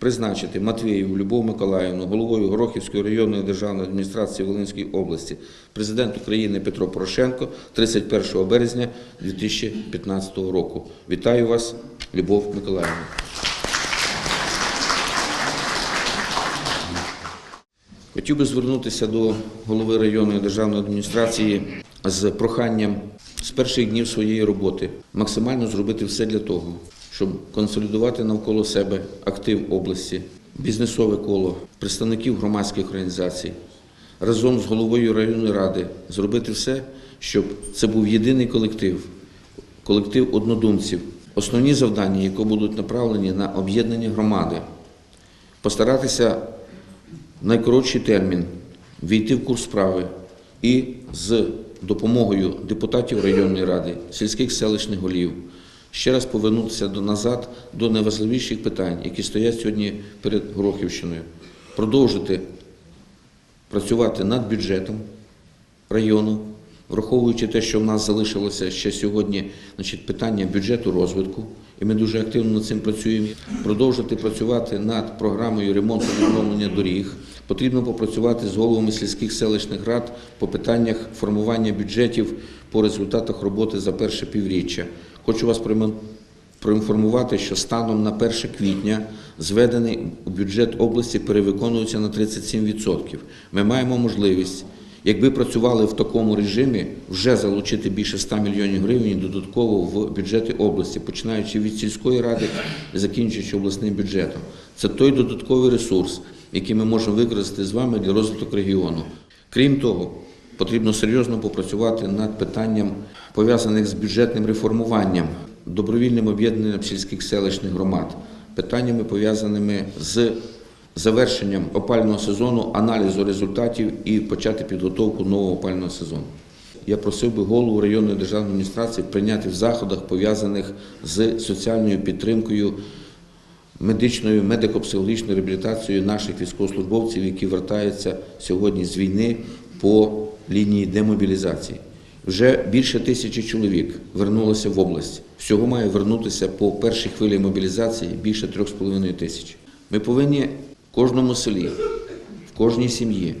призначити Матвієву Любов Миколаївну головою Горохівської районної державної адміністрації Волинської області. Президент України Петро Порошенко 31 березня 2015 року. Вітаю вас, Любов Миколаївна. Хотів би звернутися до голови районної державної адміністрації з проханням з перших днів своєї роботи максимально зробити все для того, щоб консолідувати навколо себе актив області, бізнесове коло, представників громадських організацій, разом з головою районної ради зробити все, щоб це був єдиний колектив, колектив однодумців, основні завдання, які будуть направлені на об'єднання громади, постаратися в найкоротший термін війти в курс справи і з допомогою депутатів районної ради, сільських селищних голів ще раз повернутися до назад до найважливіших питань, які стоять сьогодні перед Горохівщиною, продовжити працювати над бюджетом району, враховуючи те, що в нас залишилося ще сьогодні значить, питання бюджету розвитку, і ми дуже активно над цим працюємо. Продовжити працювати над програмою ремонту відновлення доріг. Потрібно попрацювати з головами сільських селищних рад по питаннях формування бюджетів по результатах роботи за перше півріччя. Хочу вас проінформувати, що станом на 1 квітня зведений бюджет області перевиконується на 37%. Ми маємо можливість, якби працювали в такому режимі, вже залучити більше 100 мільйонів гривень додатково в бюджети області, починаючи від сільської ради і закінчуючи обласним бюджетом. Це той додатковий ресурс, який ми можемо використати з вами для розвитку регіону. Крім того, Потрібно серйозно попрацювати над питанням, пов'язаних з бюджетним реформуванням, добровільним об'єднанням сільських селищних громад, питаннями пов'язаними з завершенням опального сезону, аналізу результатів і почати підготовку нового опального сезону. Я просив би голову районної державної адміністрації прийняти в заходах, пов'язаних з соціальною підтримкою медичною, медико-психологічною реабілітацією наших військовослужбовців, які вертаються сьогодні з війни по лінії демобілізації. Вже більше тисячі чоловік вернулося в область. Всього має вернутися по першій хвилі мобілізації більше 3,5 тисяч. Ми повинні в кожному селі, в кожній сім'ї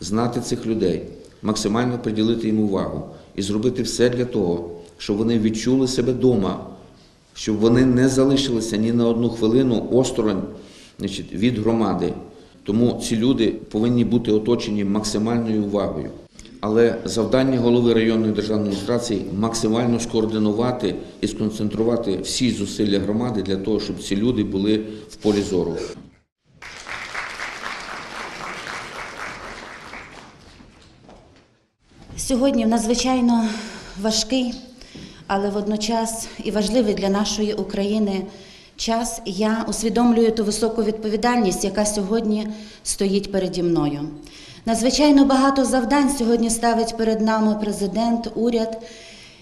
знати цих людей, максимально приділити їм увагу і зробити все для того, щоб вони відчули себе вдома, щоб вони не залишилися ні на одну хвилину осторонь від громади. Тому ці люди повинні бути оточені максимальною увагою. Але завдання голови районної державної адміністрації максимально скоординувати і сконцентрувати всі зусилля громади для того, щоб ці люди були в полі зору. Сьогодні надзвичайно важкий, але водночас і важливий для нашої України час. Я усвідомлюю ту високу відповідальність, яка сьогодні стоїть переді мною. Надзвичайно багато завдань сьогодні ставить перед нами президент, уряд.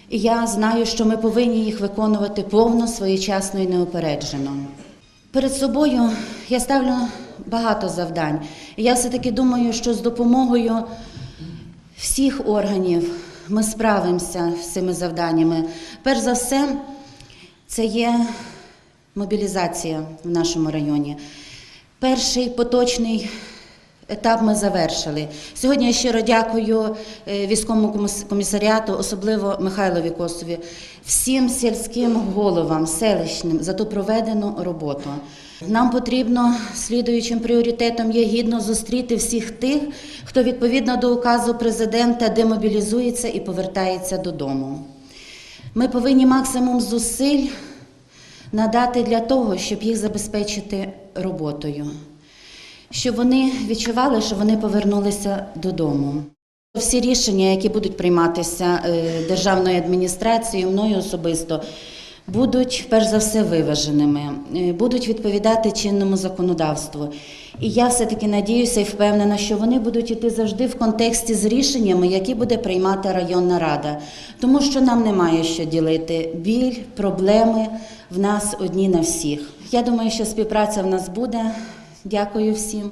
І я знаю, що ми повинні їх виконувати повно, своєчасно і неупереджено. Перед собою я ставлю багато завдань. І я все-таки думаю, що з допомогою всіх органів ми справимося з цими завданнями. Перш за все, це є мобілізація в нашому районі. Перший поточний етап ми завершили. Сьогодні я щиро дякую е, військовому комісаріату, особливо Михайлові Косові, всім сільським головам, селищним за ту проведену роботу. Нам потрібно слідуючим пріоритетом є гідно зустріти всіх тих, хто відповідно до указу президента демобілізується і повертається додому. Ми повинні максимум зусиль надати для того, щоб їх забезпечити роботою, щоб вони відчували, що вони повернулися додому. Всі рішення, які будуть прийматися е, державною адміністрацією, мною особисто, будуть перш за все виваженими, е, будуть відповідати чинному законодавству. І я все-таки надіюся і впевнена, що вони будуть іти завжди в контексті з рішеннями, які буде приймати районна рада. Тому що нам немає що ділити. Біль, проблеми в нас одні на всіх. Я думаю, що співпраця в нас буде. Дякую всім.